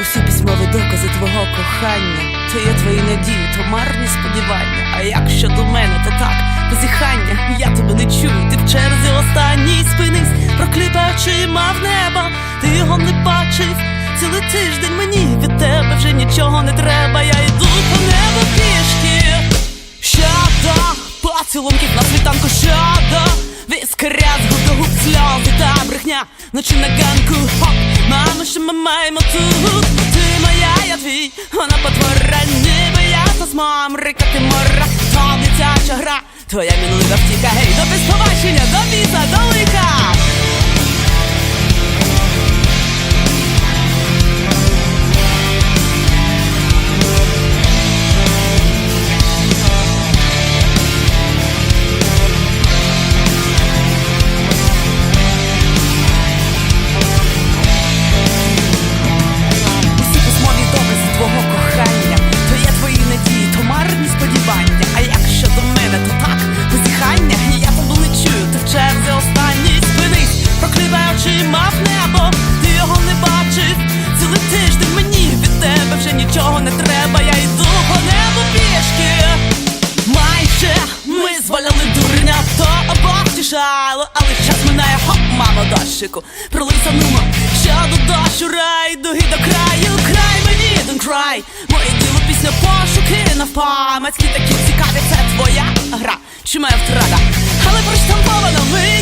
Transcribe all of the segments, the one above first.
Усі письмові докази твого кохання, то є твої надії, то марні сподівання. А як щодо мене, то так, позіхання, я тебе не чую, ти в черзі останній спинись, прокліпаючи очима в небо, ти його не бачив. Цілий тиждень мені від тебе вже нічого не треба, я йду по небу пішки. Щодо поцілунків на світанку щодо Віскаря з гудогуб сльози та брехня Ночі на ганку, та з рика ти мора То дитяча гра, твоя мінлива втіка Гей, до безпобачення, до біса, до лиха мамо, дощику, ще до дощу рай, дуги до краю, край мені, don't cry. Моє діло пісня пошуки навпамацькі такі цікаві, це твоя гра, чи моя втрата, але проштамповано ми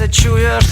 зупиняйся, чуєш.